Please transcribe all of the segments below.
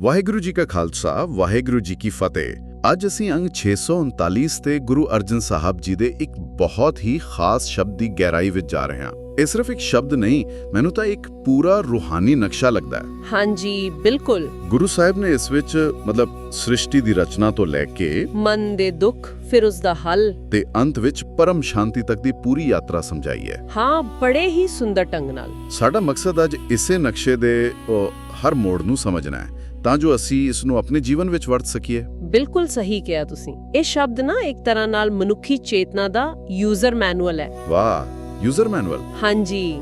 ਵਾਹਿਗੁਰੂ ਜੀ ਕਾ ਖਾਲਸਾ ਵਾਹਿਗੁਰੂ ਜੀ ਕੀ ਫਤਿਹ। ਅੱਜ ਅਸੀਂ ਅੰਗ 639 ਤੇ ਗੁਰੂ ਅਰਜਨ ਸਾਹਿਬ ਜੀ ਦੇ ਇੱਕ ਬਹੁਤ ਹੀ ਖਾਸ ਸ਼ਬਦ ਦੀ ਗਹਿਰਾਈ ਵਿੱਚ ਜਾ ਰਹੇ ਹਾਂ। ਇਹ ਸਿਰਫ ਇੱਕ ਸ਼ਬਦ ਨਹੀਂ ਮੈਨੂੰ ਤਾਂ ਇੱਕ ਪੂਰਾ ਰੂਹਾਨੀ ਨਕਸ਼ਾ ਲੱਗਦਾ ਹੈ। ਹਾਂਜੀ ਬਿਲਕੁਲ। ਗੁਰੂ ਸਾਹਿਬ ਨੇ ਇਸ ਵਿੱਚ ਮਤਲਬ ਸ੍ਰਿਸ਼ਟੀ ਦੀ ਰਚਨਾ ਤੋਂ ਲੈ ਕੇ ਮਨ ਦੇ ਦੁੱਖ ਫਿਰ ਉਸ ਦਾ ਹੱਲ। ਤੇ ਅੰਤ ਵਿੱਚ ਪਰਮ ਸ਼ਾਂਤੀ ਤੱਕ ਦੀ ਪੂਰੀ ਯਾਤਰਾ ਸਮਝਾਈ ਹੈ। ਹਾਂ ਬੜੇ ਹੀ ਸੁੰਦਰ ਢੰਗ ਨਾਲ। ਸਾਡਾ ਮਕਸਦ ਅੱਜ ਇਸੇ ਨਕਸ਼ੇ ਦੇ ਹਰ ਮੋੜ ਨੂੰ ਸਮਝਣਾ ਹੈ। ਤਾਂ ਜੋ ਅਸੀਂ ਇਸ ਨੂੰ ਆਪਣੇ ਜੀਵਨ ਵਿੱਚ ਵਰਤ ਸਕੀਏ। ਬਿਲਕੁਲ ਸਹੀ ਕਿਹਾ ਤੁਸੀਂ। ਇਹ ਸ਼ਬਦ ਨਾ ਇੱਕ ਤਰ੍ਹਾਂ ਨਾਲ ਮਨੁੱਖੀ ਚੇਤਨਾ ਦਾ ਯੂਜ਼ਰ ਮੈਨੂਅਲ ਹੈ। ਵਾਹ ਯੂਜ਼ਰ ਮੈਨੂਅਲ ਹਾਂਜੀ।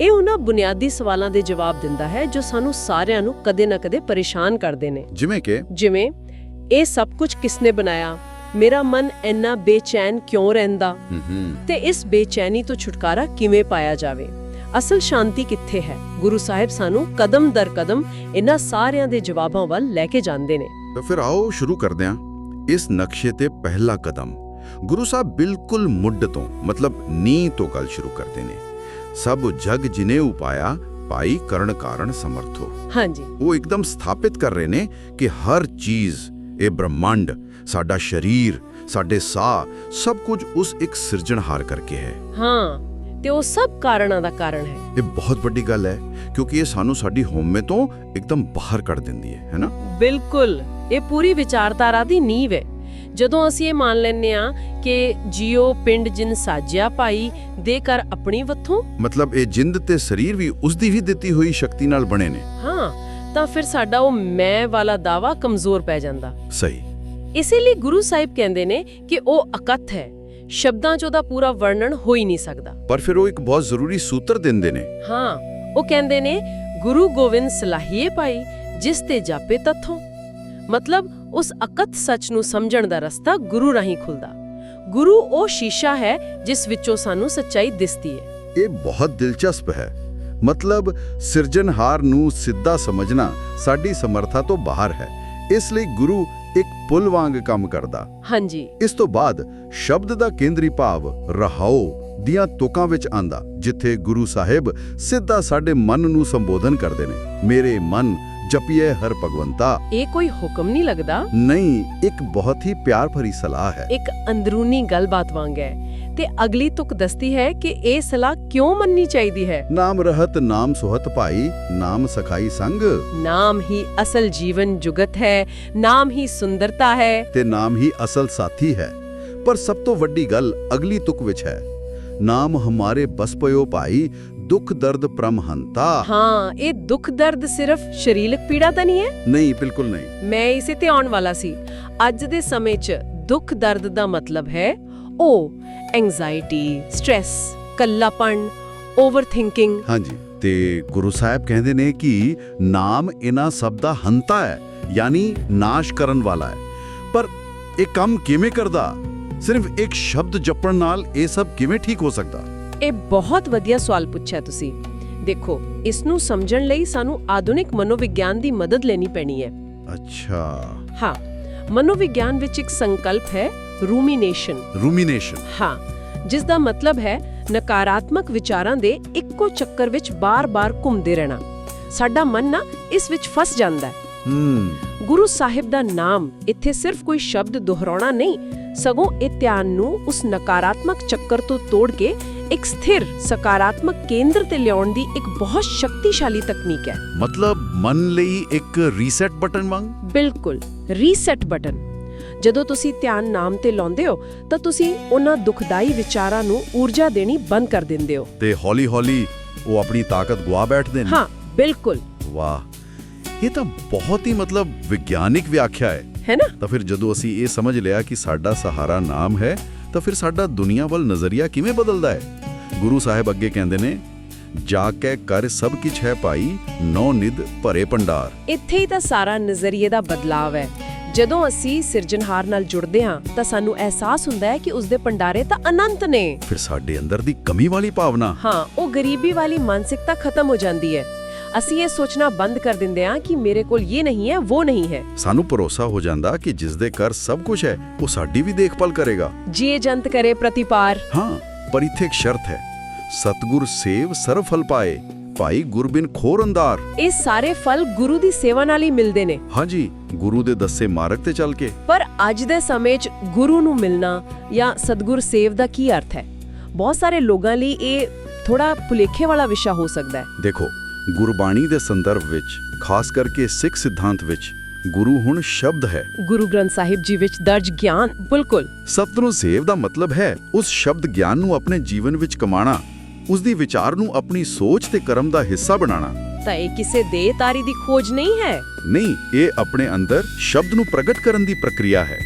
ਇਹ ਉਹਨਾਂ ਬੁਨਿਆਦੀ ਸਵਾਲਾਂ ਦੇ ਜਵਾਬ ਦਿੰਦਾ ਹੈ ਜੋ ਸਾਨੂੰ ਸਾਰਿਆਂ ਨੂੰ ਕਦੇ ਨਾ ਕਦੇ ਪਰੇਸ਼ਾਨ ਕਰਦੇ ਨੇ। ਜਿਵੇਂ ਕਿ? ਜਿਵੇਂ ਇਹ ਸਭ ਕੁਝ ਕਿਸਨੇ ਬਣਾਇਆ? ਮੇਰਾ ਮਨ ਇੰਨਾ ਬੇਚੈਨ ਕਿਉਂ ਰਹਿੰਦਾ? ਤੇ ਇਸ ਬੇਚੈਨੀ ਤੋਂ ਛੁਟਕਾਰਾ ਕਿਵੇਂ ਪਾਇਆ ਜਾਵੇ? ਅਸਲ ਸ਼ਾਂਤੀ ਕਿੱਥੇ ਹੈ? ਗੁਰੂ ਸਾਹਿਬ ਸਾਨੂੰ ਕਦਮ ਦਰ ਕਦਮ ਇਹਨਾਂ ਸਾਰਿਆਂ ਦੇ ਜਵਾਬਾਂ ਵੱਲ ਲੈ ਕੇ ਜਾਂਦੇ ਨੇ। ਤਾਂ ਫਿਰ ਆਓ ਸ਼ੁਰੂ ਕਰਦੇ ਹਾਂ। ਇਸ ਨਕਸ਼ੇ ਤੇ ਪਹਿਲਾ ਕਦਮ। ਗੁਰੂ ਸਾਹਿਬ ਬਿਲਕੁਲ ਮੁੱਢ ਤੋਂ ਮਤਲਬ ਨੀਂਹ ਤੋਂ ਗੱਲ ਸ਼ੁਰੂ ਕਰਦੇ ਨੇ। ਸਭ ਜਗ ਜਿਨੇ ਉਪਾਇਆ ਪਾਈ ਕਰਨ ਕਾਰਨ ਸਮਰਥੋ ਹਾਂਜੀ। ਉਹ ਇੱਕਦਮ ਸਥਾਪਿਤ ਕਰ ਰਹੇ ਨੇ ਕਿ ਹਰ ਚੀਜ਼ ਇਹ ਬ੍ਰਹਮੰਡ ਸਾਡਾ ਸਰੀਰ ਸਾਡੇ ਸਾਹ ਸਭ ਕੁਝ ਉਸ ਇੱਕ ਸਿਰਜਣਹਾਰ ਕਰਕੇ ਹੈ। ਹਾਂ। ਤੇ ਉਹ ਸਭ ਕਾਰਨਾਂ ਦਾ ਕਾਰਨ ਹੈ। ਇਹ ਬਹੁਤ ਵੱਡੀ ਗੱਲ ਹੈ ਕਿਉਂਕਿ ਇਹ ਸਾਨੂੰ ਸਾਡੀ ਹਉਮੈ ਤੋਂ ਇੱਕਦਮ ਬਾਹਰ ਕੱਢ ਦਿੰਦੀ ਹੈ ਹੈਨਾ ਬਿਲਕੁਲ। ਇਹ ਪੂਰੀ ਵਿਚਾਰਧਾਰਾ ਦੀ ਨੀਂਹ ਹੈ। ਜਦੋਂ ਅਸੀਂ ਇਹ ਮੰਨ ਲੈਂਦੇ ਆ ਕਿ ਜਿਉ ਪਿੰਡ ਜਿਨ ਸਾਜਿਆ ਭਾਈ ਦੇ ਕਰ ਆਪਣੀ ਵੱਥੋਂ। ਮਤਲਬ ਇਹ ਜਿੰਦ ਤੇ ਸਰੀਰ ਵੀ ਉਸ ਦੀ ਵੀ ਦਿੱਤੀ ਹੋਈ ਸ਼ਕਤੀ ਨਾਲ ਬਣੇ ਨੇ। ਹਾਂ ਤਾਂ ਫਿਰ ਸਾਡਾ ਉਹ ਮੈਂ ਵਾਲਾ ਦਾਵਾ ਕਮਜ਼ੋਰ ਪੈ ਜਾਂਦਾ। ਸਹੀ। ਇਸੇ ਲਈ ਗੁਰੂ ਸਾਹਿਬ ਕਹਿੰਦੇ ਨੇ ਕਿ ਉਹ ਅਕਥ ਹੈ। ਸ਼ਬਦਾਂ 'ਚ ਉਹਦਾ ਪੂਰਾ ਵਰਣਨ ਹੋ ਹੀ ਨਹੀਂ ਸਕਦਾ। ਪਰ ਫਿਰ ਉਹ ਇੱਕ ਬਹੁਤ ਜ਼ਰੂਰੀ ਸੂਤਰ ਦਿੰਦੇ ਨੇ। ਹਾਂ ਉਹ ਕਹਿੰਦੇ ਨੇ ਗੁਰੂ ਗੋਬਿੰਦ ਸਲਾਹੀਏ ਪਾਈ ਜਿਸ ਤੇ ਜਾਪੇ ਤਥੋਂ। ਮਤਲਬ ਉਸ ਅਕਥ ਸੱਚ ਨੂੰ ਸਮਝਣ ਦਾ ਰਸਤਾ ਗੁਰੂ ਰਾਹੀਂ ਖੁੱਲਦਾ। ਗੁਰੂ ਉਹ ਸ਼ੀਸ਼ਾ ਹੈ ਜਿਸ ਵਿੱਚੋਂ ਸਾਨੂੰ ਸੱਚਾਈ ਦਿਸਦੀ ਹੈ। ਇਹ ਬਹੁਤ ਦਿਲਚਸਪ ਹੈ। ਮਤਲਬ ਸਿਰਜਣਹਾਰ ਨੂੰ ਸਿੱਧਾ ਸਮਝਣਾ ਸਾਡੀ ਸਮਰੱਥਾ ਤੋਂ ਬਾਹਰ ਹੈ। ਇਸ ਲਈ ਗੁਰੂ ਇੱਕ ਪੁੱਲ ਵਾਂਗ ਕੰਮ ਕਰਦਾ। ਹਾਂਜੀ। ਇਸ ਤੋਂ ਬਾਅਦ ਸ਼ਬਦ ਦਾ ਕੇਂਦਰੀ ਭਾਵ ਰਹਾਓ ਦੀਆਂ ਤੁਕਾਂ ਵਿੱਚ ਆਂਦਾ ਜਿੱਥੇ ਗੁਰੂ ਸਾਹਿਬ ਸਿੱਧਾ ਸਾਡੇ ਮਨ ਨੂੰ ਸੰਬੋਧਨ ਕਰਦੇ ਨੇ ਮੇਰੇ ਮਨ ਜਪੀਏ ਹਰ ਭਗਵੰਤਾ। ਇਹ ਕੋਈ ਹੁਕਮ ਨਹੀਂ ਲੱਗਦਾ? ਨਹੀਂ ਇੱਕ ਬਹੁਤ ਹੀ ਪਿਆਰ ਭਰੀ ਸਲਾਹ ਹੈ। ਇੱਕ ਅੰਦਰੂਨੀ ਗੱਲਬਾਤ ਵਾਂਗ ਹੈ। ਤੇ ਅਗਲੀ ਤੁਕ ਦੱਸਦੀ ਹੈ ਕਿ ਇਹ ਸਲਾਹ ਕਿਉਂ ਮੰਨਣੀ ਚਾਹੀਦੀ ਹੈ? ਨਾਮ ਰਹਤ ਨਾਮ ਸੁਹਤ ਭਾਈ ਨਾਮ ਸਖਾਈ ਸੰਗ। ਨਾਮ ਹੀ ਅਸਲ ਜੀਵਨ ਜੁਗਤ ਹੈ ਨਾਮ ਹੀ ਸੁੰਦਰਤਾ ਹੈ। ਤੇ ਨਾਮ ਹੀ ਅਸਲ ਸਾਥੀ ਹੈ। ਪਰ ਸਭ ਤੋਂ ਵੱਡੀ ਗੱਲ ਅਗਲੀ ਤੁਕ ਵਿੱਚ ਹੈ। ਨਾਮ ਹਮਾਰੇ ਬਸ ਪਇਓ ਭਾਈ ਦੁੱਖ ਦਰਦ ਪ੍ਰਮਹੰਤਾ ਹਾਂ ਇਹ ਦੁੱਖ ਦਰਦ ਸਿਰਫ ਸਰੀਰਕ ਪੀੜਾ ਤਾਂ ਨਹੀਂ ਹੈ? ਨਹੀਂ ਬਿਲਕੁਲ ਨਹੀਂ। ਮੈਂ ਇਸੇ ਤੇ ਆਉਣ ਵਾਲਾ ਸੀ। ਅੱਜ ਦੇ ਸਮੇਂ 'ਚ ਦੁੱਖ ਦਰਦ ਦਾ ਮਤਲਬ ਹੈ ਉਹ ਐਂਜ਼ਾਇਟੀ ਸਟ्रेस ਕੱਲਾਪਣ ਓਵਰਥਿੰਕਿੰਗ ਹਾਂਜੀ ਤੇ ਗੁਰੂ ਸਾਹਿਬ ਕਹਿੰਦੇ ਨੇ ਕਿ ਨਾਮ ਇਹਨਾਂ ਸਭ ਦਾ ਹੰਤਾ ਹੈ ਯਾਨੀ ਨਾਸ਼ ਕਰਨ ਵਾਲਾ ਹੈ। ਪਰ ਇਹ ਕੰਮ ਕਿਵੇਂ ਕਰਦਾ? ਸਿਰਫ ਇੱਕ ਸ਼ਬਦ ਜਪਣ ਨਾਲ ਇਹ ਸਭ ਕਿਵੇਂ ਠੀਕ ਹੋ ਸਕਦਾ? ਇਹ ਬਹੁਤ ਵਧੀਆ ਸਵਾਲ ਪੁੱਛਿਆ ਤੁਸੀਂ। ਦੇਖੋ ਇਸ ਨੂੰ ਸਮਝਣ ਲਈ ਸਾਨੂੰ ਆਧੁਨਿਕ ਮਨੋਵਿਗਿਆਨ ਦੀ ਮਦਦ ਲੈਣੀ ਪੈਣੀ ਹੈ। ਅੱਛਾ। ਹਾਂ। ਮਨੋਵਿਗਿਆਨ ਵਿੱਚ ਇੱਕ ਸੰਕਲਪ ਹੈ ਰੂਮੀਨੇਸ਼ਨ। ਰੂਮੀਨੇਸ਼ਨ। ਹਾਂ ਜਿਸ ਦਾ ਮਤਲਬ ਹੈ ਨਕਾਰਾਤਮਕ ਵਿਚਾਰਾਂ ਦੇ ਇੱਕੋ ਚੱਕਰ ਵਿੱਚ ਬਾਰ-ਬਾਰ ਘੁੰਮਦੇ ਰਹਿਣਾ। ਸਾਡਾ ਮਨ ਨਾ ਇਸ ਵਿੱਚ ਫਸ ਜਾਂਦਾ ਹੈ। ਗੁਰੂ ਸਾਹਿਬ ਦਾ ਨਾਮ ਇੱਥੇ ਸਿਰਫ ਕੋਈ ਸ਼ਬਦ ਦੁਹਰਾਉਣਾ ਨਹੀਂ ਸਗੋਂ ਇਹ ਧਿਆਨ ਨੂੰ ਉਸ ਨਕਾਰਾਤਮਕ ਚੱਕਰ ਤੋਂ ਤੋੜ ਕੇ ਇੱਕ ਸਥਿਰ ਸਕਾਰਾਤਮਕ ਕੇਂਦਰ ਤੇ ਲਿਆਉਣ ਦੀ ਇੱਕ ਬਹੁਤ ਸ਼ਕਤੀਸ਼ਾਲੀ ਤਕਨੀਕ ਹੈ। ਮਤਲਬ ਮਨ ਲਈ ਇੱਕ ਰੀਸੈਟ ਬਟਨ ਵਾਂਗ? ਬਿਲਕੁਲ ਰੀਸੈਟ ਬਟਨ ਜਦੋਂ ਤੁਸੀਂ ਧਿਆਨ ਨਾਮ ਤੇ ਲਾਉਂਦੇ ਹੋ ਤਾਂ ਤੁਸੀਂ ਉਹਨਾਂ ਦੁਖਦਾਈ ਵਿਚਾਰਾਂ ਨੂੰ ਊਰਜਾ ਦੇਣੀ ਬੰਦ ਕਰ ਦਿੰਦੇ ਹੋ। ਤੇ ਹੌਲੀ-ਹੌਲੀ ਉਹ ਆਪਣੀ ਤਾਕਤ ਗਵਾ ਬੈਠਦੇ ਨੇ। ਹਾਂ ਬਿਲਕੁਲ। ਵਾਹ ਇਹ ਤਾਂ ਬਹੁਤ ਹੀ ਮਤਲਬ ਵਿਗਿਆਨਿਕ ਵਿਆਖਿਆ ਹੈ। ਹੈ ਨਾ? ਤਾਂ ਫਿਰ ਜਦੋਂ ਅਸੀਂ ਇਹ ਸਮਝ ਲਿਆ ਕਿ ਸਾਡਾ ਸਹਾਰਾ ਨਾਮ ਹੈ ਤਾਂ ਫਿਰ ਸਾਡਾ ਦੁਨੀਆ ਵੱਲ ਨਜ਼ਰੀਆ ਕਿਵੇਂ ਬਦਲਦਾ ਹੈ? ਗੁਰੂ ਸਾਹਿਬ ਅੱਗੇ ਕਹਿੰਦੇ ਨੇ ਜਾ ਕੇ ਕਰ ਸਭ ਕੁਝ ਹੈ ਭਾਈ ਨੌ ਨਿਦ ਭਰੇ ਭੰਡਾਰ। ਇੱਥੇ ਹੀ ਤਾਂ ਸਾਰਾ ਨਜ਼ਰੀਏ ਦਾ ਬਦਲਾਵ ਹੈ। ਜਦੋਂ ਅਸੀਂ ਸਿਰਜਣਹਾਰ ਨਾਲ ਜੁੜਦੇ ਹਾਂ ਤਾਂ ਸਾਨੂੰ ਅਹਿਸਾਸ ਹੁੰਦਾ ਹੈ ਕਿ ਉਸ ਦੇ ਭੰਡਾਰੇ ਤਾਂ ਅਨੰਤ ਨੇ। ਫਿਰ ਸਾਡੇ ਅੰਦਰ ਦੀ ਕਮੀ ਵਾਲੀ ਭਾਵਨਾ। ਹਾਂ ਉਹ ਗਰੀਬੀ ਵਾਲੀ ਮਾਨਸਿਕਤਾ ਖਤਮ ਹੋ ਜਾਂਦੀ ਹੈ। ਅਸੀਂ ਇਹ ਸੋਚਣਾ ਬੰਦ ਕਰ ਦਿੰਦੇ ਹਾਂ ਕਿ ਮੇਰੇ ਕੋਲ ਇਹ ਨਹੀਂ ਹੈ ਉਹ ਨਹੀਂ ਹੈ। ਸਾਨੂੰ ਭਰੋਸਾ ਹੋ ਜਾਂਦਾ ਕਿ ਜਿਸ ਦੇ ਘਰ ਸਭ ਕੁਝ ਹੈ ਉਹ ਸਾਡੀ ਵੀ ਦੇਖਭਾਲ ਕਰੇਗਾ। ਜੀ ਜੰਤ ਕਰੇ ਪ੍ਰਤੀਪਾਰ। ਹਾਂ। ਪਰ ਇੱਥੇ ਇੱਕ ਸ਼ਰਤ ਹੈ। ਸਤਗੁਰ ਸੇਵ ਸਰਵ ਫਲ ਪਾਏ ਭਾਈ ਗੁਰਬਿਨ ਖੋਰ ਅੰਦਾਰ ਇਹ ਸਾਰੇ ਫਲ ਗੁਰੂ ਦੀ ਸੇਵਾ ਨਾਲ ਹੀ ਮਿਲਦੇ ਨੇ। ਹਾਂਜੀ ਗੁਰੂ ਦੇ ਦੱਸੇ ਮਾਰਗ ਤੇ ਚੱਲ ਕੇ। ਪਰ ਅੱਜ ਦੇ ਸਮੇਂ 'ਚ ਗੁਰੂ ਨੂੰ ਮਿਲਣਾ ਜਾਂ ਸਤਗੁਰ ਸੇਵ ਦਾ ਕੀ ਅਰਥ ਹੈ? ਬਹੁਤ ਸਾਰੇ ਲੋਕਾਂ ਲਈ ਇਹ ਥੋੜਾ ਭੁਲੇਖੇ ਵਾਲਾ ਵਿਸ਼ਾ ਹੋ ਸਕਦਾ ਹੈ। ਦੇਖੋ ਗੁਰਬਾਣੀ ਦੇ ਸੰਦਰਭ ਵਿੱਚ ਖਾਸ ਕਰਕੇ ਸਿੱਖ ਸਿਧਾਂਤ ਵਿੱਚ ਗੁਰੂ ਹੁਣ ਸ਼ਬਦ ਹੈ। ਗੁਰੂ ਗ੍ਰੰਥ ਸਾਹਿਬ ਜੀ ਵਿੱਚ ਦਰਜ ਗਿਆਨ ਬਿਲਕੁਲ। ਸਤਿਗੁਰੂ ਸੇਵ ਦਾ ਮਤਲਬ ਹੈ ਉਸ ਸ਼ਬਦ ਗਿਆਨ ਨੂੰ ਆਪਣੇ ਜੀਵਨ ਵਿੱਚ ਕਮਾਣਾ ਉਸ ਦੀ ਵਿਚਾਰ ਨੂੰ ਆਪਣੀ ਸੋਚ ਤੇ ਕਰਮ ਦਾ ਹਿੱਸਾ ਬਣਾਉਣਾ ਤਾਂ ਇਹ ਕਿਸੇ ਦੇ ਤਾਰੀ ਦੀ ਖੋਜ ਨਹੀਂ ਹੈ। ਨਹੀਂ ਇਹ ਆਪਣੇ ਅੰਦਰ ਸ਼ਬਦ ਨੂੰ ਪ੍ਰਗਟ ਕਰਨ ਦੀ ਪ੍ਰਕਿਰਿਆ ਹੈ।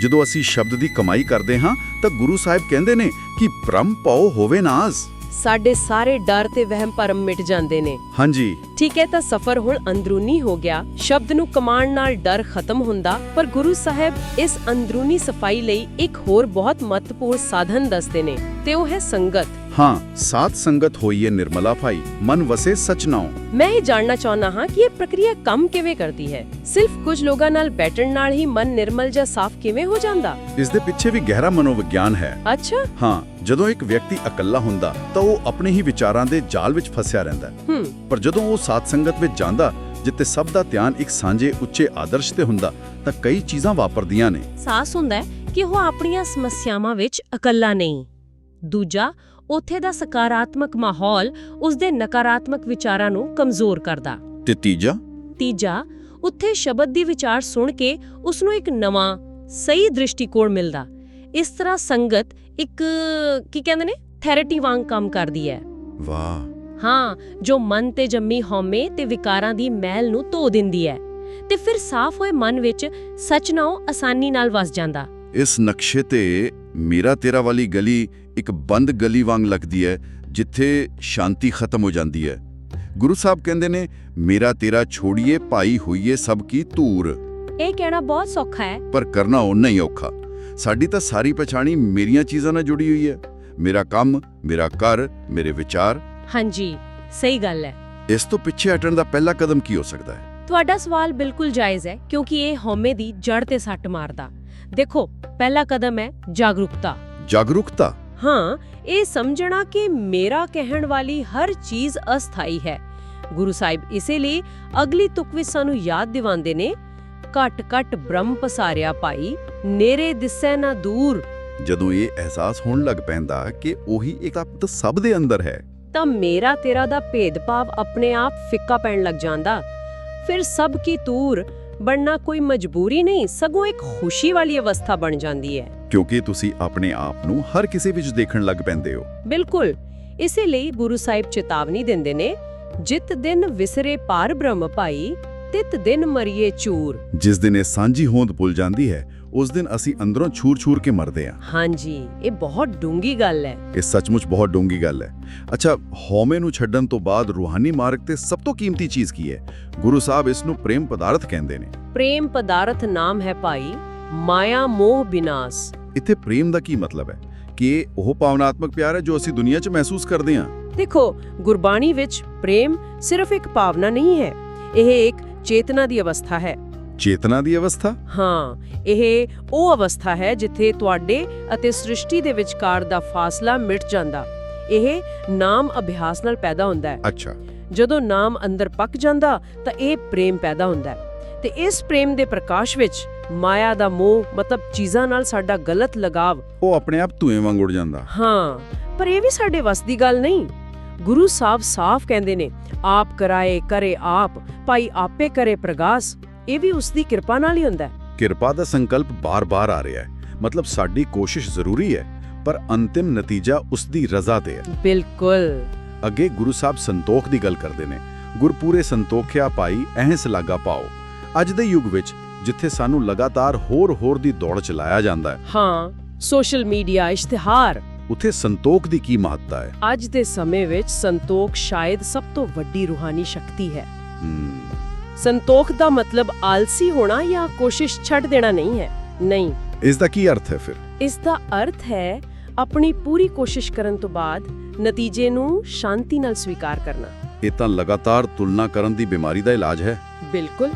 ਜਦੋਂ ਅਸੀਂ ਸ਼ਬਦ ਦੀ ਕਮਾਈ ਕਰਦੇ ਹਾਂ ਤਾਂ ਗੁਰੂ ਸਾਹਿਬ ਕਹਿੰਦੇ ਨੇ ਕਿ ਬ੍ਰਹਮ ਪਾਉ ਹੋਵੇ ਨਾਜ਼। ਸਾਡੇ ਸਾਰੇ ਡਰ ਤੇ ਵਹਿਮ ਭਰਮ ਮਿਟ ਜਾਂਦੇ ਨੇ। ਹਾਂਜੀ। ਠੀਕ ਹੈ ਤਾਂ ਸਫ਼ਰ ਹੁਣ ਅੰਦਰੂਨੀ ਹੋ ਗਿਆ। ਸ਼ਬਦ ਨੂੰ ਕਮਾਣ ਨਾਲ ਡਰ ਖਤਮ ਹੁੰਦਾ ਪਰ ਗੁਰੂ ਸਾਹਿਬ ਇਸ ਅੰਦਰੂਨੀ ਸਫ਼ਾਈ ਲਈ ਇੱਕ ਹੋਰ ਬਹੁਤ ਮਹੱਤਵਪੂਰਨ ਸਾਧਨ ਦੱਸਦੇ ਨੇ ਤੇ ਉਹ ਹੈ ਸੰਗਤ। ਹਾਂ ਸਾਧ ਸੰਗਤ ਹੋਈਏ ਨਿਰਮਲਾ ਭਾਈ ਮਨ ਵਸੇ ਸਚ ਨਾਉ ਮੈਂ ਇਹ ਜਾਣਨਾ ਚਾਹੁੰਦਾ ਹਾਂ ਕਿ ਇਹ ਪ੍ਰਕਿਰਿਆ ਕੰਮ ਕਿਵੇਂ ਕਰਦੀ ਹੈ ਸਿਰਫ ਕੁਝ ਲੋਕਾਂ ਨਾਲ ਬੈਠਣ ਨਾਲ ਹੀ ਮਨ ਨਿਰਮਲ ਜਾਂ ਸਾਫ਼ ਕਿਵੇਂ ਹੋ ਜਾਂਦਾ ਇਸ ਦੇ ਪਿੱਛੇ ਵੀ ਗਹਿਰਾ ਮਨੋਵਿਗਿਆਨ ਹੈ ਅੱਛਾ ਹਾਂ ਜਦੋਂ ਇੱਕ ਵਿਅਕਤੀ ਇਕੱਲਾ ਹੁੰਦਾ ਤਾਂ ਉਹ ਆਪਣੇ ਹੀ ਵਿਚਾਰਾਂ ਦੇ ਜਾਲ ਵਿੱਚ ਫਸਿਆ ਰਹਿੰਦਾ ਹੈ। ਹੂੰ ਪਰ ਜਦੋਂ ਉਹ ਸਾਧ ਸੰਗਤ ਵਿੱਚ ਜਾਂਦਾ ਜਿੱਥੇ ਸਭ ਦਾ ਧਿਆਨ ਇੱਕ ਸਾਂਝੇ ਉੱਚੇ ਆਦਰਸ਼ ਤੇ ਹੁੰਦਾ ਤਾਂ ਕਈ ਚੀਜ਼ਾਂ ਵਾਪਰਦੀਆਂ ਨੇ ਸਾਹਸ ਹੁੰਦਾ ਹੈ ਕਿ ਉਹ ਆਪਣੀਆਂ ਸਮੱਸਿਆਵਾਂ ਵਿੱਚ ਇਕੱਲਾ ਨਹੀਂ ਦੂਜਾ ਉੱਥੇ ਦਾ ਸਕਾਰਾਤਮਕ ਮਾਹੌਲ ਉਸ ਦੇ ਨਕਾਰਾਤਮਕ ਵਿਚਾਰਾਂ ਨੂੰ ਕਮਜ਼ੋਰ ਕਰਦਾ। ਤੇ ਤੀਜਾ? ਤੀਜਾ ਉੱਥੇ ਸ਼ਬਦ ਦੀ ਵਿਚਾਰ ਸੁਣ ਕੇ ਉਸ ਨੂੰ ਇੱਕ ਨਵਾਂ ਸਹੀ ਦ੍ਰਿਸ਼ਟੀਕੋਣ ਮਿਲਦਾ। ਇਸ ਤਰ੍ਹਾਂ ਸੰਗਤ ਇੱਕ ਕੀ ਕਹਿੰਦੇ ਨੇ ਥੈਰੇਪੀ ਵਾਂਗ ਕੰਮ ਕਰਦੀ ਹੈ। ਵਾਹ। ਹਾਂ ਜੋ ਮਨ ਤੇ ਜੰਮੀ ਹਉਮੈ ਤੇ ਵਿਕਾਰਾਂ ਦੀ ਮੈਲ ਨੂੰ ਧੋ ਦਿੰਦੀ ਹੈ। ਤੇ ਫਿਰ ਸਾਫ਼ ਹੋਏ ਮਨ ਵਿੱਚ ਸੱਚ ਨਾਉ ਆਸਾਨੀ ਨਾਲ ਵਸ ਜਾਂਦਾ। ਇਸ ਨਕਸ਼ੇ ਤੇ ਮੇਰਾ ਤੇਰਾ ਵਾਲੀ ਗਲੀ ਇੱਕ ਬੰਦ ਗਲੀ ਵਾਂਗ ਲੱਗਦੀ ਹੈ ਜਿੱਥੇ ਸ਼ਾਂਤੀ ਖਤਮ ਹੋ ਜਾਂਦੀ ਹੈ। ਗੁਰੂ ਸਾਹਿਬ ਕਹਿੰਦੇ ਨੇ ਮੇਰਾ ਤੇਰਾ ਛੋੜੀਏ ਭਾਈ ਹੋਈਏ ਸਭ ਕੀ ਧੂਰ। ਇਹ ਕਹਿਣਾ ਬਹੁਤ ਸੌਖਾ ਹੈ। ਪਰ ਕਰਨਾ ਓਨਾ ਹੀ ਔਖਾ। ਸਾਡੀ ਤਾਂ ਸਾਰੀ ਪਛਾਣੀ ਮੇਰੀਆਂ ਚੀਜ਼ਾਂ ਨਾਲ ਜੁੜੀ ਹੋਈ ਹੈ। ਮੇਰਾ ਕੰਮ ਮੇਰਾ ਘਰ ਮੇਰੇ ਵਿਚਾਰ। ਹਾਂਜੀ ਸਹੀ ਗੱਲ ਹੈ। ਇਸ ਤੋਂ ਪਿੱਛੇ ਹਟਣ ਦਾ ਪਹਿਲਾ ਕਦਮ ਕੀ ਹੋ ਸਕਦਾ ਹੈ? ਤੁਹਾਡਾ ਸਵਾਲ ਬਿਲਕੁਲ ਜਾਇਜ਼ ਹੈ ਕਿਉਂਕਿ ਇਹ ਹਉਮੈ ਦੀ ਜੜ ਤੇ ਸੱਟ ਮਾਰਦਾ। ਦੇਖੋ ਪਹਿਲਾ ਕਦਮ ਹੈ ਜਾਗਰੂਕਤਾ। ਜਾਗਰੂਕਤਾ? ਹਾਂ ਇਹ ਸਮਝਣਾ ਕਿ ਮੇਰਾ ਕਹਿਣ ਵਾਲੀ ਹਰ ਚੀਜ਼ ਅਸਥਾਈ ਹੈ। ਗੁਰੂ ਸਾਹਿਬ ਇਸੇ ਲਈ ਅਗਲੀ ਤੁਕ ਵਿੱਚ ਸਾਨੂੰ ਯਾਦ ਦਿਵਾਉਂਦੇ ਨੇ ਘਟ ਘਟ ਬ੍ਰਹਮ ਪਸਾਰਿਆ ਭਾਈ ਨੇਰੇ ਦਿਸੈ ਨਾ ਦੂਰ। ਜਦੋਂ ਇਹ ਅਹਿਸਾਸ ਹੋਣ ਲੱਗ ਪੈਂਦਾ ਕਿ ਉਹੀ ਇੱਕ ਤੱਤ ਸਭ ਦੇ ਅੰਦਰ ਹੈ। ਤਾਂ ਮੇਰਾ ਤੇਰਾ ਦਾ ਭੇਦਭਾਵ ਆਪਣੇ ਆਪ ਫਿੱਕਾ ਪੈਣ ਲੱਗ ਜਾਂਦਾ। ਫਿਰ ਸਭ ਕੀ ਤੂਰ ਬਣਨਾ ਕੋਈ ਮਜਬੂਰੀ ਨਹੀਂ ਸਗੋਂ ਇੱਕ ਖੁਸ਼ੀ ਵਾਲੀ ਅਵਸਥਾ ਬਣ ਜਾਂਦੀ ਹੈ। ਕਿਉਂਕਿ ਤੁਸੀਂ ਆਪਣੇ ਆਪ ਨੂੰ ਹਰ ਕਿਸੇ ਵਿੱਚ ਦੇਖਣ ਲੱਗ ਪੈਂਦੇ ਹੋ। ਬਿਲਕੁਲ। ਇਸੇ ਲਈ ਗੁਰੂ ਸਾਹਿਬ ਚੇਤਾਵਨੀ ਦਿੰਦੇ ਨੇ ਜਿਤ ਦਿਨ ਵਿਸਰੇ ਪਾਰ ਬ੍ਰਹਮ ਭਾਈ ਤਿਤ ਦਿਨ ਮਰੀਏ ਚੂਰ। ਜਿਸ ਦਿਨ ਇਹ ਸਾਂਝੀ ਹੋਂਦ ਭੁੱਲ ਜਾਂਦੀ ਹੈ ਉਸ ਦਿਨ ਅਸੀਂ ਅੰਦਰੋਂ ਛੂਰ-ਛੂਰ ਕੇ ਮਰਦੇ ਹਾਂ ਹਾਂਜੀ ਇਹ ਬਹੁਤ ਡੂੰਗੀ ਗੱਲ ਹੈ। ਇਹ ਸੱਚਮੁੱਚ ਬਹੁਤ ਡੂੰਗੀ ਗੱਲ ਹੈ। ਅੱਛਾ ਹਉਮੈ ਨੂੰ ਛੱਡਣ ਤੋਂ ਬਾਅਦ ਰੂਹਾਨੀ ਮਾਰਗ ਤੇ ਸਭ ਤੋਂ ਕੀਮਤੀ ਚੀਜ਼ ਕੀ ਹੈ? ਗੁਰੂ ਸਾਹਿਬ ਇਸ ਨੂੰ ਪ੍ਰੇਮ ਪਦਾਰਥ ਕਹਿੰਦੇ ਨੇ। ਪ੍ਰੇਮ ਪਦਾਰਥ ਨਾਮ ਹੈ ਭਾਈ ਮਾਇਆ ਮੋਹ ਬਿਨਾਸ਼। ਇੱਥੇ ਪ੍ਰੇਮ ਦਾ ਕੀ ਮਤਲਬ ਹੈ? ਕਿ ਇਹ ਉਹ ਭਾਵਨਾਤਮਕ ਪਿਆਰ ਹੈ ਜੋ ਅਸੀਂ ਦੁਨੀਆ 'ਚ ਮਹਿਸੂਸ ਕਰਦੇ ਹਾਂ ਦੇਖੋ ਗੁਰਬਾਣੀ ਵਿੱਚ ਪ੍ਰੇਮ ਸਿਰਫ ਇੱਕ ਭਾਵਨਾ ਨਹੀਂ ਹੈ। ਇਹ ਇੱਕ ਚੇਤਨਾ ਦੀ ਅਵਸਥਾ ਹੈ। ਚੇਤਨਾ ਦੀ ਅਵਸਥਾ? ਹਾਂ ਇਹ ਉਹ ਅਵਸਥਾ ਹੈ ਜਿੱਥੇ ਤੁਹਾਡੇ ਅਤੇ ਸ੍ਰਿਸ਼ਟੀ ਦੇ ਵਿਚਕਾਰ ਦਾ ਫਾਸਲਾ ਮਿਟ ਜਾਂਦਾ। ਇਹ ਨਾਮ ਅਭਿਆਸ ਨਾਲ ਪੈਦਾ ਹੁੰਦਾ ਹੈ। ਅੱਛਾ। ਜਦੋਂ ਨਾਮ ਅੰਦਰ ਪੱਕ ਜਾਂਦਾ ਤਾਂ ਇਹ ਪ੍ਰੇਮ ਪੈਦਾ ਹੁੰਦਾ ਹੈ। ਤੇ ਇਸ ਪ੍ਰੇਮ ਦੇ ਪ੍ਰਕਾਸ਼ ਵਿੱਚ ਮਾਇਆ ਦਾ ਮੋਹ ਮਤਲਬ ਚੀਜ਼ਾਂ ਨਾਲ ਸਾਡਾ ਗਲਤ ਲਗਾਵ। ਉਹ ਆਪਣੇ ਆਪ ਧੂਏ ਵਾਂਗ ਉੜ ਜਾਂਦਾ। ਹਾਂ ਪਰ ਇਹ ਵੀ ਸਾਡੇ ਵੱਸ ਦੀ ਗੱਲ ਨਹੀਂ। ਗੁਰੂ ਸਾਹਿਬ ਸਾਫ਼ ਕਹਿੰਦੇ ਨੇ ਆਪ ਕਰਾਏ ਕਰੇ ਆਪ ਭਾਈ ਆਪੇ ਕਰੇ ਪ੍ਰਗਾਸ। ਇਹ ਵੀ ਉਸ ਦੀ ਕਿਰਪਾ ਨਾਲ ਹੀ ਹੁੰਦਾ ਹੈ। ਕਿਰਪਾ ਦਾ ਸੰਕਲਪ ਬਾਰ-ਬਾਰ ਆ ਰਿਹਾ ਹੈ। ਮਤਲਬ ਸਾਡੀ ਕੋਸ਼ਿਸ਼ ਜ਼ਰੂਰੀ ਹੈ ਪਰ ਅੰਤਿਮ ਨਤੀਜਾ ਉਸ ਦੀ ਰਜ਼ਾ ਤੇ ਹੈ। ਬਿਲਕੁਲ। ਅੱਗੇ ਗੁਰੂ ਸਾਹਿਬ ਸੰਤੋਖ ਦੀ ਗੱਲ ਕਰਦੇ ਨੇ। ਗੁਰਪੂਰੇ ਸੰਤੋਖਿਆ ਪਾਈ ਐਹਸ ਲਾਗਾ ਪਾਓ। ਅੱਜ ਦੇ ਯੁੱਗ ਵਿੱਚ ਜਿੱਥੇ ਸਾਨੂੰ ਲਗਾਤਾਰ ਹੋਰ-ਹੋਰ ਦੀ ਦੌੜ ਚਲਾਇਆ ਜਾਂਦਾ ਹੈ। ਹਾਂ ਸੋਸ਼ਲ ਮੀਡੀਆ ਇਸ਼ਤਿਹਾਰ। ਉੱਥੇ ਸੰਤੋਖ ਦੀ ਕੀ ਮਹੱਤਤਾ ਹੈ? ਅੱਜ ਦੇ ਸਮੇਂ ਵਿੱਚ ਸੰਤੋਖ ਸ਼ਾਇਦ ਸਭ ਤੋਂ ਵੱਡੀ ਰੂਹਾਨੀ ਸ਼ਕਤੀ ਹੈ। ਸੰਤੋਖ ਦਾ ਮਤਲਬ ਆਲਸੀ ਹੋਣਾ ਜਾਂ ਕੋਸ਼ਿਸ਼ ਛੱਡ ਦੇਣਾ ਨਹੀਂ ਹੈ। ਨਹੀਂ। ਇਸ ਦਾ ਕੀ ਅਰਥ ਹੈ ਫਿਰ? ਇਸ ਦਾ ਅਰਥ ਹੈ ਆਪਣੀ ਪੂਰੀ ਕੋਸ਼ਿਸ਼ ਕਰਨ ਤੋਂ ਬਾਅਦ ਨਤੀਜੇ ਨੂੰ ਸ਼ਾਂਤੀ ਨਾਲ ਸਵੀਕਾਰ ਕਰਨਾ। ਇਹ ਤਾਂ ਲਗਾਤਾਰ ਤੁਲਨਾ ਕਰਨ ਦੀ ਬਿਮਾਰੀ ਦਾ ਇਲਾਜ ਹੈ। ਬਿਲਕੁਲ।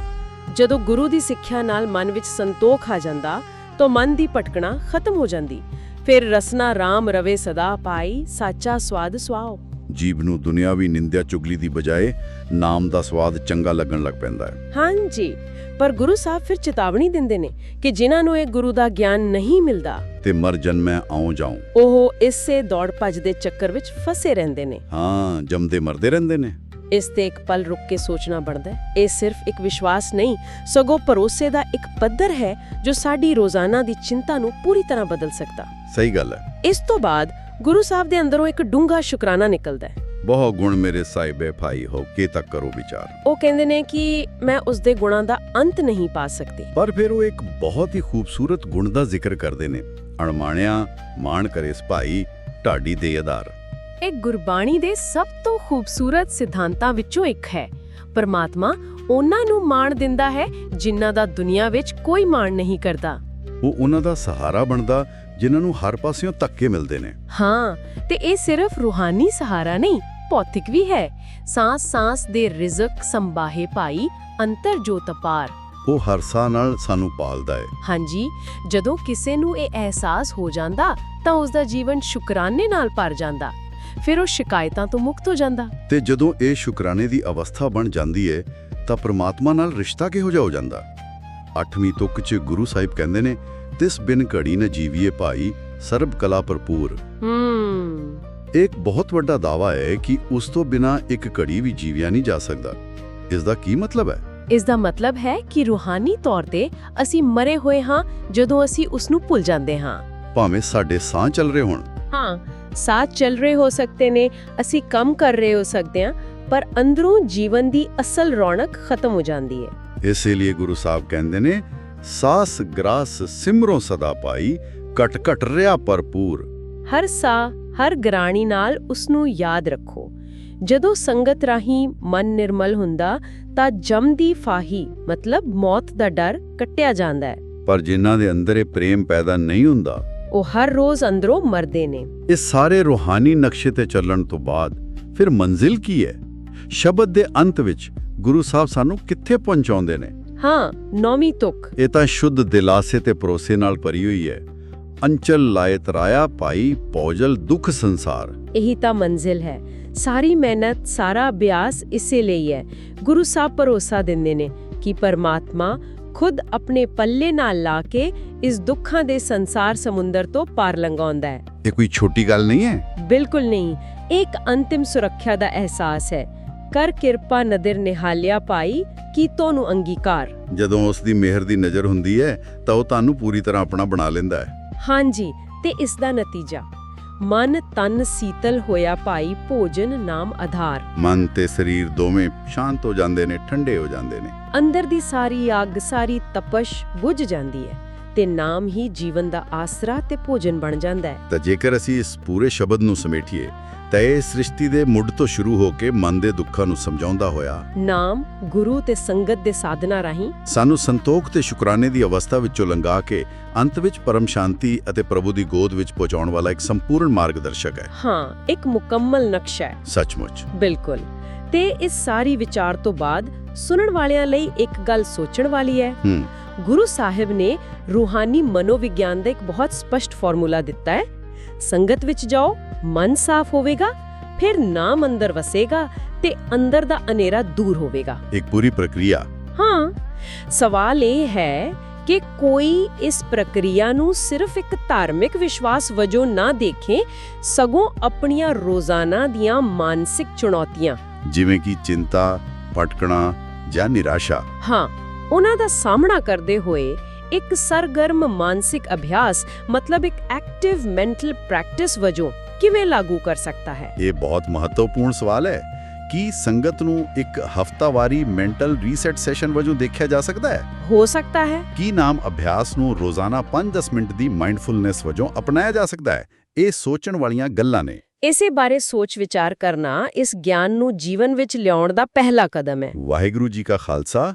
ਜਦੋਂ ਗੁਰੂ ਦੀ ਸਿੱਖਿਆ ਨਾਲ ਮਨ ਵਿੱਚ ਸੰਤੋਖ ਆ ਜਾਂਦਾ ਤਾਂ ਮਨ ਦੀ ਭਟਕਣਾ ਖਤਮ ਹੋ ਜਾਂਦੀ। ਫਿਰ ਰਸਨਾ RAM ਰਵੇ ਸਦਾ ਪਾਈ ਸਾਚਾ ਸਵਾਦ ਸੁਆਓ। ਜੀਬ ਨੂੰ ਦੁਨਿਆਵੀ ਨਿੰਦਿਆ ਚੁਗਲੀ ਦੀ ਬਜਾਏ ਨਾਮ ਦਾ ਸਵਾਦ ਚੰਗਾ ਲੱਗਣ ਲੱਗ ਪੈਂਦਾ ਹੈ। ਹਾਂਜੀ ਪਰ ਗੁਰੂ ਸਾਹਿਬ ਫਿਰ ਚੇਤਾਵਨੀ ਦਿੰਦੇ ਨੇ ਕਿ ਜਿਨ੍ਹਾਂ ਨੂੰ ਇਹ ਗੁਰੂ ਦਾ ਗਿਆਨ ਨਹੀਂ ਮਿਲਦਾ ਤੇ ਮਰ ਜਨਮੈ ਆਉ ਜਾਉ। ਉਹ ਇਸੇ ਦੌੜ ਭੱਜ ਦੇ ਚੱਕਰ ਵਿੱਚ ਫਸੇ ਰਹਿੰਦੇ ਨੇ। ਹਾਂ ਜੰਮਦੇ ਮਰਦੇ ਰਹਿੰਦੇ ਨੇ। ਇਸ ਤੇ ਇੱਕ ਪਲ ਰੁਕ ਕੇ ਸੋਚਣਾ ਬਣਦਾ ਹੈ। ਇਹ ਸਿਰਫ ਇੱਕ ਵਿਸ਼ਵਾਸ ਨਹੀਂ ਸਗੋਂ ਭਰੋਸੇ ਦਾ ਇੱਕ ਪੱਧਰ ਹੈ ਜੋ ਸਾਡੀ ਰੋਜ਼ਾਨਾ ਦੀ ਚਿੰਤਾ ਨੂੰ ਪੂਰੀ ਤਰ੍ਹਾਂ ਬਦਲ ਸਕਦਾ। ਸਹੀ ਗੱਲ ਹੈ। ਇਸ ਤੋਂ ਬਾਅਦ ਗੁਰੂ ਸਾਹਿਬ ਦੇ ਅੰਦਰੋਂ ਇੱਕ ਡੂੰਘਾ ਸ਼ੁਕਰਾਨਾ ਨਿਕਲਦਾ ਹੈ। ਬਹੁ ਗੁਣ ਮੇਰੇ ਸਾਹਿਬੇ ਭਾਈ ਹੋ ਕੇ ਤੱਕ ਕਰੋ ਵਿਚਾਰ। ਉਹ ਕਹਿੰਦੇ ਨੇ ਕਿ ਮੈਂ ਉਸ ਦੇ ਗੁਣਾਂ ਦਾ ਅੰਤ ਨਹੀਂ ਪਾ ਸਕਦੀ। ਪਰ ਫਿਰ ਉਹ ਇੱਕ ਬਹੁਤ ਹੀ ਖੂਬਸੂਰਤ ਗੁਣ ਦਾ ਜ਼ਿਕਰ ਕਰਦੇ ਨੇ। ਅਣਮਾਣਿਆ ਮਾਣ ਕਰੇ ਭਾਈ ਢਾਡੀ ਦੇ ਆਧਾਰ। ਇਹ ਗੁਰਬਾਣੀ ਦੇ ਸਭ ਤੋਂ ਖੂਬਸੂਰਤ ਸਿਧਾਂਤਾਂ ਵਿੱਚੋਂ ਇੱਕ ਹੈ। ਪਰਮਾਤਮਾ ਉਹਨਾਂ ਨੂੰ ਮਾਣ ਦਿੰਦਾ ਹੈ ਜਿਨ੍ਹਾਂ ਦਾ ਦੁਨੀਆ ਵਿੱਚ ਕੋਈ ਮਾਣ ਨਹੀਂ ਕਰਦਾ। ਉਹ ਉਹਨਾਂ ਦਾ ਸਹਾਰਾ ਬਣਦਾ ਜਿਨ੍ਹਾਂ ਨੂੰ ਹਰ ਪਾਸਿਓਂ ਧੱਕੇ ਮਿਲਦੇ ਨੇ। ਹਾਂ ਤੇ ਇਹ ਸਿਰਫ ਰੂਹਾਨੀ ਸਹਾਰਾ ਨਹੀਂ ਭੌਤਿਕ ਵੀ ਹੈ। ਸਾਹ-ਸਾਹ ਦੇ ਰਿਜ਼ਕ ਸੰਭਾਹੇ ਭਾਈ ਅੰਤਰ ਜੋਤ ਅਪਾਰ ਉਹ ਹਰ ਸਾਹ ਨਾਲ ਸਾਨੂੰ ਪਾਲਦਾ ਹੈ ਹਾਂਜੀ ਜਦੋਂ ਕਿਸੇ ਨੂੰ ਇਹ ਅਹਿਸਾਸ ਹੋ ਜਾਂਦਾ ਤਾਂ ਉਸ ਦਾ ਜੀਵਨ ਸ਼ੁਕਰਾਨੇ ਨਾਲ ਭਰ ਜਾਂਦਾ। ਫਿਰ ਉਹ ਸ਼ਿਕਾਇਤਾਂ ਤੋਂ ਮੁਕਤ ਹੋ ਜਾਂਦਾ। ਤੇ ਜਦੋਂ ਇਹ ਸ਼ੁਕਰਾਨੇ ਦੀ ਅਵਸਥਾ ਬਣ ਜਾਂਦੀ ਹੈ ਤਾਂ ਪ੍ਰਮਾਤਮਾ ਨਾਲ ਰਿਸ਼ਤਾ ਕਿਹੋ ਜਿਹਾ ਹੋ ਜਾਂਦਾ? ਅੱਠਵੀਂ ਤੁਕ 'ਚ ਗੁਰੂ ਸਾਹਿਬ ਕਹਿੰਦੇ ਨੇ ਤਿਸ ਬਿਨ ਘੜੀ ਨ ਜੀਵੀਏ ਭਾਈ ਸਰਬ ਕਲਾ ਭਰਪੂਰ। ਹੂੰ। ਇੱਕ ਬਹੁਤ ਵੱਡਾ ਦਾਵਾ ਹੈ ਕਿ ਉਸ ਤੋਂ ਬਿਨਾ ਇੱਕ ਘੜੀ ਵੀ ਜੀਵਿਆ ਨਹੀਂ ਜਾ ਸਕਦਾ। ਇਸ ਦਾ ਕੀ ਮਤਲਬ ਹੈ? ਇਸ ਦਾ ਮਤਲਬ ਹੈ ਕਿ ਰੂਹਾਨੀ ਤੌਰ ਤੇ ਅਸੀਂ ਮਰੇ ਹੋਏ ਹਾਂ ਜਦੋਂ ਅਸੀਂ ਉਸ ਨੂੰ ਭੁੱਲ ਜਾਂਦੇ ਹਾਂ। ਭਾਵੇਂ ਸਾਡੇ ਸਾਹ ਚੱਲ ਰਹੇ ਹੋਣ। ਹਾਂ ਸਾਥ ਚੱਲ ਰਹੇ ਹੋ ਸਕਤੇ ਨੇ ਅਸੀਂ ਕੰਮ ਕਰ ਰਹੇ ਹੋ ਸਕਦੇ ਹਾਂ ਪਰ ਅੰਦਰੋਂ ਜੀਵਨ ਦੀ ਅਸਲ ਰੌਣਕ ਖਤਮ ਹੋ ਜਾਂਦੀ ਹੈ। ਇਸੇ ਲਈ ਗੁਰੂ ਸਾਹਿਬ ਕਹਿੰਦੇ ਨੇ ਸਾਸ ਗ੍ਰਾਸ ਸਿਮਰੋ ਸਦਾ ਪਾਈ ਘਟ ਘਟ ਰਿਆ ਭਰਪੂਰ। ਹਰ ਸਾਹ ਹਰ ਗਰਾਣੀ ਨਾਲ ਉਸ ਨੂੰ ਯਾਦ ਰੱਖੋ। ਜਦੋਂ ਸੰਗਤ ਰਾਹੀਂ ਮਨ ਨਿਰਮਲ ਹੁੰਦਾ ਤਾਂ ਜਮ ਦੀ ਫਾਹੀ ਮਤਲਬ ਮੌਤ ਦਾ ਡਰ ਕੱਟਿਆ ਜਾਂਦਾ ਹੈ। ਪਰ ਜਿਨ੍ਹਾਂ ਦੇ ਅੰਦਰ ਇਹ ਪ੍ਰੇਮ ਪੈਦਾ ਨਹੀਂ ਹੁੰਦਾ ਉਹ ਹਰ ਰੋਜ਼ ਅੰਦਰੋਂ ਮਰਦੇ ਨੇ। ਇਹ ਸਾਰੇ ਰੂਹਾਨੀ ਨਕਸ਼ੇ ਤੇ ਚੱਲਣ ਤੋਂ ਬਾਅਦ ਫਿਰ ਮੰਜ਼ਿਲ ਕੀ ਹੈ? ਸ਼ਬਦ ਦੇ ਅੰਤ ਵਿੱਚ ਗੁਰੂ ਸਾਹਿਬ ਸਾਨੂੰ ਕਿੱਥੇ ਪਹੁੰਚਾਉਂਦੇ ਨੇ? ਹਾਂ ਨੌਵੀਂ ਤੁਕ। ਇਹ ਤਾਂ ਸ਼ੁੱਧ ਦਿਲਾਸੇ ਤੇ ਭਰੋਸੇ ਨਾਲ ਭਰੀ ਹੋਈ ਹੈ। ਅੰਚਲ ਲਾਇਤ ਰਾਇਆ ਭਾਈ ਪੌਜਲ ਦੁੱਖ ਸੰਸਾਰ। ਇਹੀ ਤਾਂ ਮੰਜ਼ਿਲ ਹੈ। ਸਾਰੀ ਮਿਹਨਤ ਸਾਰਾ ਅਭਿਆਸ ਇਸੇ ਲਈ ਹੈ। ਗੁਰੂ ਸਾਹਿਬ ਭਰੋਸਾ ਦਿੰਦੇ ਨੇ ਕਿ ਪਰਮਾਤਮਾ ਖੁਦ ਆਪਣੇ ਪੱਲੇ ਨਾਲ ਲਾ ਕੇ ਇਸ ਦੁੱਖਾਂ ਦੇ ਸੰਸਾਰ ਸਮੁੰਦਰ ਤੋਂ ਪਾਰ ਲੰਘਾਉਂਦਾ ਹੈ। ਇਹ ਕੋਈ ਛੋਟੀ ਗੱਲ ਨਹੀਂ ਹੈ? ਬਿਲਕੁਲ ਨਹੀਂ। ਇੱਕ ਅੰਤਿਮ ਸੁਰੱਖਿਆ ਦਾ ਅਹਿਸਾਸ ਹੈ। ਕਰ ਕਿਰਪਾ ਨਦਰ ਨਿਹਾਲਿਆ ਪਾਈ ਕੀਤੋਂ ਨੂੰ ਅੰਗੀਕਾਰ? ਜਦੋਂ ਉਸ ਦੀ ਮਿਹਰ ਦੀ ਨਜ਼ਰ ਹੁੰਦੀ ਹੈ ਤਾਂ ਉਹ ਤੁਹਾਨੂੰ ਪੂਰੀ ਤਰ੍ਹਾਂ ਆਪਣਾ ਬਣਾ ਲੈਂਦਾ ਹੈ। ਹਾਂਜੀ ਤੇ ਇਸ ਦਾ ਨਤੀਜਾ। ਮਨ ਤਨ ਸੀਤਲ ਹੋਇਆ ਭਾਈ ਭੋਜਨ ਨਾਮ ਆਧਾਰ। ਮਨ ਤੇ ਸਰੀਰ ਦੋਵੇਂ ਸ਼ਾਂਤ ਹੋ ਜਾਂਦੇ ਨੇ ਠੰਡੇ ਹੋ ਜਾਂਦੇ ਨੇ। ਅੰਦਰ ਦੀ ਸਾਰੀ ਅੱਗ ਸਾਰੀ ਤਪਸ਼ ਬੁਝ ਜਾਂਦੀ ਹੈ ਤੇ ਨਾਮ ਹੀ ਜੀਵਨ ਦਾ ਆਸਰਾ ਤੇ ਭੋਜਨ ਬਣ ਜਾਂਦਾ ਹੈ। ਤਾਂ ਜੇਕਰ ਅਸੀਂ ਇਸ ਪੂਰੇ ਸ਼ਬਦ ਨੂੰ ਸਮੇਟੀਏ ਤਾਂ ਇਹ ਸ੍ਰਿਸ਼ਟੀ ਦੇ ਮੁੱਢ ਤੋਂ ਸ਼ੁਰੂ ਹੋ ਕੇ ਮਨ ਦੇ ਦੁੱਖਾਂ ਨੂੰ ਸਮਝਾਉਂਦਾ ਹੋਇਆ। ਨਾਮ ਗੁਰੂ ਤੇ ਸੰਗਤ ਦੇ ਸਾਧਨਾ ਰਾਹੀਂ। ਸਾਨੂੰ ਸੰਤੋਖ ਤੇ ਸ਼ੁਕਰਾਨੇ ਦੀ ਅਵਸਥਾ ਵਿੱਚੋਂ ਲੰਘਾ ਕੇ ਅੰਤ ਵਿੱਚ ਪਰਮ ਸ਼ਾਂਤੀ ਅਤੇ ਪ੍ਰਭੂ ਦੀ ਗੋਦ ਵਿੱਚ ਪਹੁੰਚਾਉਣ ਵਾਲਾ ਇੱਕ ਸੰਪੂਰਨ ਮਾਰਗਦਰਸ਼ਕ ਹੈ। ਹਾਂ ਇੱਕ ਮੁਕੰਮਲ ਨਕਸ਼ਾ ਹੈ। ਸੱਚਮੁੱਚ। ਬਿਲਕੁਲ। ਤੇ ਇਸ ਸਾਰੀ ਵਿਚਾਰ ਤੋਂ ਬਾਅਦ ਸੁਣਨ ਵਾਲਿਆਂ ਲਈ ਇੱਕ ਗੱਲ ਸੋਚਣ ਵਾਲੀ ਹੈ। ਹੂੰ। ਗੁਰੂ ਸਾਹਿਬ ਨੇ ਰੂਹਾਨੀ ਮਨੋਵਿਗਿਆਨ ਦਾ ਇੱਕ ਬਹੁਤ ਸਪਸ਼ਟ ਫਾਰਮੂਲਾ ਦਿੱਤਾ ਹੈ। ਸੰਗਤ ਵਿੱਚ ਜਾਓ ਮਨ ਸਾਫ਼ ਹੋਵੇਗਾ ਫਿਰ ਨਾਮ ਅੰਦਰ ਵਸੇਗਾ ਤੇ ਅੰਦਰ ਦਾ ਹਨੇਰਾ ਦੂਰ ਹੋਵੇਗਾ। ਇੱਕ ਪੂਰੀ ਪ੍ਰਕਿਰਿਆ। ਹਾਂ ਸਵਾਲ ਇਹ ਹੈ ਕਿ ਕੋਈ ਇਸ ਪ੍ਰਕਿਰਿਆ ਨੂੰ ਸਿਰਫ ਇੱਕ ਧਾਰਮਿਕ ਵਿਸ਼ਵਾਸ ਵਜੋਂ ਨਾ ਦੇਖੇ ਸਗੋਂ ਆਪਣੀਆਂ ਰੋਜ਼ਾਨਾ ਦੀਆਂ ਮਾਨਸਿਕ ਚੁਣੌਤੀਆਂ। ਜਿਵੇਂ ਕਿ ਚਿੰਤਾ ਭਟਕਣਾ ਜਾਂ ਨਿਰਾਸ਼ਾ। ਹਾਂ ਉਹਨਾਂ ਦਾ ਸਾਹਮਣਾ ਕਰਦੇ ਹੋਏ ਇੱਕ ਸਰਗਰਮ ਮਾਨਸਿਕ ਅਭਿਆਸ ਮਤਲਬ ਇੱਕ ਐਕਟਿਵ ਮੈਂਟਲ ਪ੍ਰੈਕਟਿਸ ਵਜੋਂ ਕਿਵੇਂ ਲਾਗੂ ਕਰ ਸਕਦਾ ਹੈ? ਇਹ ਬਹੁਤ ਮਹੱਤਵਪੂਰਨ ਸਵਾਲ ਹੈ। ਕੀ ਸੰਗਤ ਨੂੰ ਇੱਕ ਹਫਤਾਵਾਰੀ ਮੈਂਟਲ ਰੀਸੈਟ ਸੈਸ਼ਨ ਵਜੋਂ ਦੇਖਿਆ ਜਾ ਸਕਦਾ ਹੈ? ਹੋ ਸਕਦਾ ਹੈ। ਕੀ ਨਾਮ ਅਭਿਆਸ ਨੂੰ ਰੋਜ਼ਾਨਾ 5-10 ਮਿੰਟ ਦੀ ਮਾਈਂਡਫੁਲਨੈਸ ਵਜੋਂ ਅਪਣਾਇਆ ਜਾ ਸਕਦਾ ਹੈ? ਇਹ ਸੋਚਣ ਵਾਲੀਆਂ ਗੱਲਾਂ ਨੇ। ਇਸੇ ਬਾਰੇ ਸੋਚ ਵਿਚਾਰ ਕਰਨਾ ਇਸ ਗਿਆਨ ਨੂੰ ਜੀਵਨ ਵਿੱਚ ਲਿਆਉਣ ਦਾ ਪਹਿਲਾ ਕਦਮ ਹੈ। ਵਾਹਿਗੁਰੂ ਜੀ ਕਾ ਖਾਲਸਾ